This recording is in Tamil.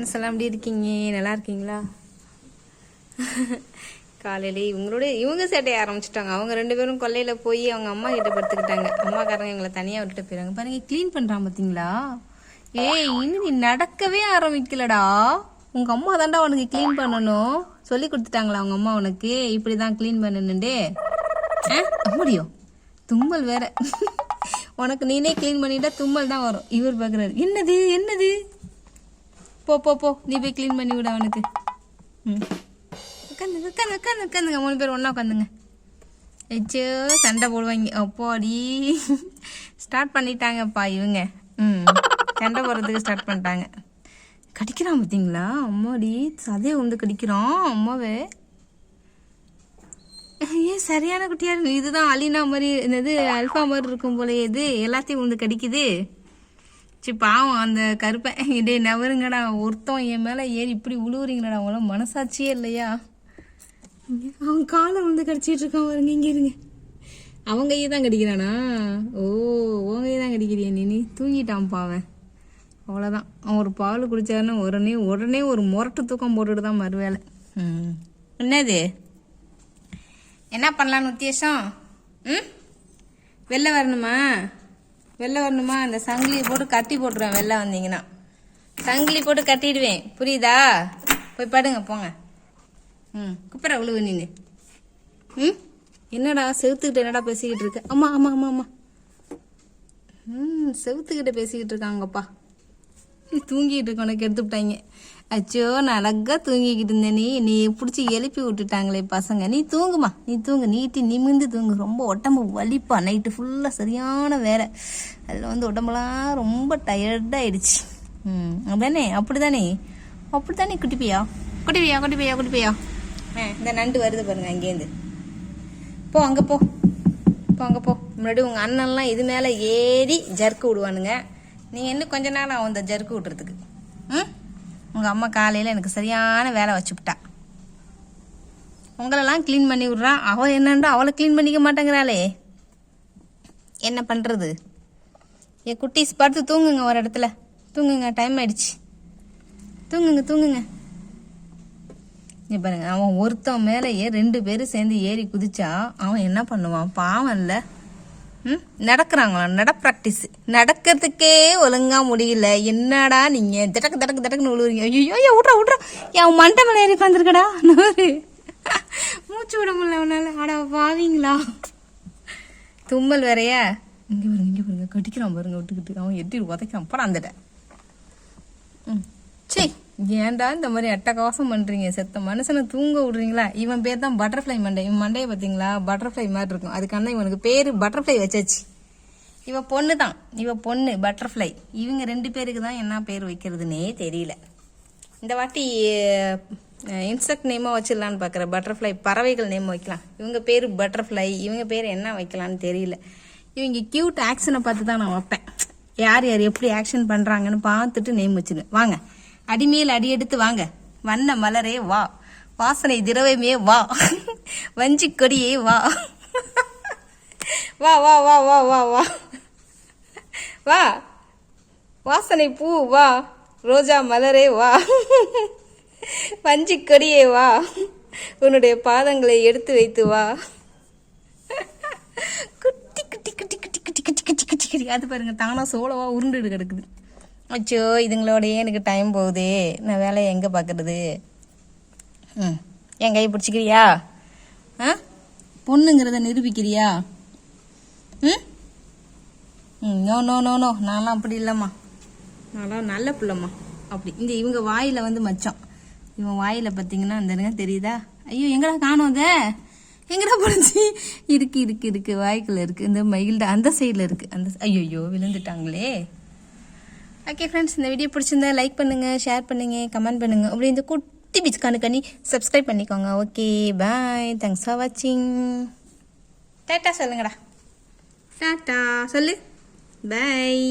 ஃப்ரெண்ட்ஸ் எல்லாம் எப்படி இருக்கீங்க? நல்லா இருக்கீங்களா? காலையில் இவங்களோட இவங்க சேட்டையை ஆரம்பிச்சிட்டாங்க. அவங்க ரெண்டு பேரும் கொல்லையில் போய் அவங்க அம்மா கிட்ட படுத்துக்கிட்டாங்க. அம்மாக்காரங்க எங்களை தனியாக விட்டுட்டு போயிறாங்க பாருங்க க்ளீன் பண்ணுறான் பார்த்தீங்களா ஏய் இன்னும் நீ நடக்கவே ஆரம்பிக்கலடா. உங்கள் அம்மா தாண்டா உனக்கு க்ளீன் பண்ணணும். சொல்லி கொடுத்துட்டாங்களா அவங்க அம்மா உனக்கு? இப்படி தான் க்ளீன் பண்ணணுண்டே ஆ முடியும் தும்மல் வேற. உனக்கு நீனே க்ளீன் பண்ணிட்டா தும்மல் தான் வரும். இவர் பார்க்குறாரு என்னது? என்னது? போ போ போ. நீ போய் க்ளீன் பண்ணி விட அவனுக்கு. ம். உட்காந்துங்க உட்காந்து உட்காந்து உட்காந்துங்க. மூணு பேர் ஒன்றா உட்காந்துங்க. எச்சோ சண்டை போடுவாங்க. அப்பாடி. ஸ்டார்ட் பண்ணிட்டாங்கப்பா இவங்க. ம். சண்டை போடுறதுக்கு ஸ்டார்ட் பண்ணிட்டாங்க. கடிக்கிறான் பார்த்தீங்களா அம்மாடி சதையை வந்து கடிக்கிறான். அம்மாவே. ஏன் சரியான குட்டியா இருக்கு. இதுதான் அலினா மாதிரி என்னது அல்ஃபா மாதிரி இருக்கும் போல இது. எல்லாத்தையும் வந்து கடிக்குது. சி பாவம் அந்த கருப்பன் இடே நவருங்கடா ஒருத்தன் என் மேலே ஏறி இப்படி உழுவுறீங்கடா அவங்கள மனசாட்சியே இல்லையா? அவன் காலை வந்து கடிச்சிட்டு இருக்கான் வருங்க இங்கே இருங்க. அவங்க கையை தான் கடிக்கிறானா? ஓ உன் கையை தான் கடிக்கிறியா நீ? நீ தூங்கிட்டான் பாவன் அவ்வளோதான் அவன் ஒரு பால் குடிச்சாருன்னா உடனே உடனே ஒரு முரட்டு தூக்கம் போட்டுட்டு தான் மறுவேலை ம். என்னது? என்ன பண்ணலான்னு உத்தேசம்? ம்? வெளில வரணுமா? வெளில வரணுமா? அந்த சங்கிலியை போட்டு கட்டி போட்டுருவேன் வெளில வந்தீங்கன்னா. சங்கிலி போட்டு கட்டிடுவேன் புரியுதா? போய் படுங்க போங்க. ம் குப்பரை விழுவு நீனு ம்? என்னடா செவுத்துக்கிட்ட என்னடா பேசிக்கிட்டு இருக்க? ஆமாம் ஆமாம் ஆமாம் ஆமாம் ம் செவுத்துக்கிட்ட பேசிக்கிட்டு இருக்காங்கப்பா. தூங்கிட்டு இருக்க உனக்கு எடுத்து விட்டாங்க. அச்சோ நான் அழகாக தூங்கிக்கிட்டு இருந்தேன் நீ. நீ பிடிச்சி எழுப்பி விட்டுட்டாங்களே பசங்க. நீ தூங்குமா? நீ தூங்கு. நீட்டி நிமிந்து தூங்கு. ரொம்ப உடம்பு வலிப்பா. நைட்டு ஃபுல்லாக சரியான வேலை. அதில் வந்து உடம்புலாம் ரொம்ப டயர்டாயிடுச்சு ம் அதானே அப்படிதானே? அப்படித்தானே குட்டிப்பியா குட்டிப்பியா குட்டிப்பியா குட்டிப்பியா ஆ இந்த நண்டு வருது பாருங்க அங்கேருந்து போ அங்கே போ. போ அங்கே போ. முன்னாடி உங்கள் அண்ணன்லாம் இது மேலே ஏறி ஜர்க்கு விடுவானுங்க. நீங்கள் இன்னும் கொஞ்ச நாள் ஆகும் இந்த ஜர்க்கு விட்டுறதுக்கு ம்? உங்கள் அம்மா காலையில் எனக்கு சரியான வேலை வச்சுப்பிட்டா உங்களெல்லாம் க்ளீன் பண்ணி விட்றான் அவள் என்னன்றா அவளை க்ளீன் பண்ணிக்க மாட்டேங்கிறாளே. என்ன பண்ணுறது என் குட்டீஸ் பார்த்து தூங்குங்க ஒரு இடத்துல. தூங்குங்க டைம் ஆயிடுச்சு. தூங்குங்க தூங்குங்க. இங்க பாருங்க அவன் ஒருத்தன் மேலேயே ரெண்டு பேரும் சேர்ந்து ஏறி குதிச்சா அவன் என்ன பண்ணுவான்? பாவம் இல்லை ம்? நட ப்ராக்டிஸ் நடக்கிறதுக்கே ஒழுங்கா முடியல. என்னடா நீங்க? தடக்கு தடக்கு தடக்குன்னு விழுவுறீங்க ஐயோ ஐயோ விட்றா விட்றா என் மண்டை மேலே ஏறி உட்காந்துருக்கடா நூறு மூச்சு விட முடியல அவனால அடா வாவீங்களா? தும்மல் வேறையா? இங்க பாருங்க இங்க பாருங்க. கடிக்கிறான் பாருங்க விட்டுக்கிட்டு. அவன் எட்டி உதைக்கிறான். போடா அந்தட ம். சரி ஏன்டா இந்த மாதிரி அட்டகாசம் பண்றீங்க? செத்த மனுஷனை தூங்க விடுறீங்களா? இவன் பேர் தான் பட்டர்ஃப்ளை மண்டை. இவன் மண்டையை பார்த்தீங்களா? பட்டர்ஃப்ளை மாதிரி இருக்கும். அதுக்கான இவனுக்கு பேர் பட்டர்ஃப்ளை வச்சாச்சு. இவ பொண்ணு தான். இவ பொண்ணு பட்டர்ஃப்ளை இவங்க ரெண்டு பேருக்கு தான் என்ன பேர் வைக்கிறதுனே தெரியல. இந்த வாட்டி இன்செக்ட் நேமாக வச்சிடலான்னு பார்க்குறேன் பட்டர்ஃப்ளை பறவைகள் நேம் வைக்கலாம். இவங்க பேர் பட்டர்ஃப்ளை இவங்க பேர் என்ன வைக்கலான்னு தெரியல. இவங்க க்யூட் ஆக்ஷனை பார்த்து தான் நான் வைப்பேன். யார் யார் எப்படி ஆக்ஷன் பண்ணுறாங்கன்னு பார்த்துட்டு நேம் வச்சுருவேன் வாங்க. அடிமேல் அடி எடுத்து வாங்க. வண்ண மலரே வா. வாசனை திரவமே வா. வஞ்சி கொடியே வா. வா வா வா வா வா வா. வா. வாசனை பூ வா. ரோஜா மலரே வா. வஞ்சி கொடியே வா. உன்னுடைய பாதங்களை எடுத்து வைத்து வா. குட்டி குட்டி குட்டி குட்டி குட்டி குட்டி குட்டி குட்டி குட்டி அது பாருங்க தானா சோளவா உருண்டு கிடக்குது. அச்சோ இதுங்களோடையே எனக்கு டைம் போகுதே. நான் வேலையை எங்கே பார்க்கறது ம். என் கை பிடிச்சிக்கிறியா? ஆ? பொண்ணுங்கிறத நிரூபிக்கிறியா? ம்? ம் நோ நோ நோ நோ நான்லாம் அப்படி இல்லைம்மா. நான்லாம் நல்ல பிள்ளைம்மா. அப்படி. இந்த இவங்க வாயில் வந்து மச்சம் இவன் வாயில் பார்த்தீங்கன்னா அந்த தெரியுதா? ஐயோ எங்கடா காணோம் அதை? எங்கடா போணுச்சு இருக்கு இருக்கு இருக்கு. வாய்க்குள்ள இருக்கு. இந்த மயில்ட அந்த சைடில் இருக்கு. அந்த ஐயோ விழுந்துட்டாங்களே. ஓகே ஃப்ரெண்ட்ஸ் இந்த வீடியோ பிடிச்சிருந்தா லைக் பண்ணுங்கள் ஷேர் பண்ணுங்கள் கமெண்ட் பண்ணுங்கள் அப்படி இந்த குட்டி பிச்சுக்கானு கண்ணி சப்ஸ்கிரைப் பண்ணிக்கோங்க. ஓகே பாய் தேங்க்ஸ் ஃபார் வாட்சிங் டாட்டா சொல்லுங்கடா. டாட்டா சொல்லு. பாய்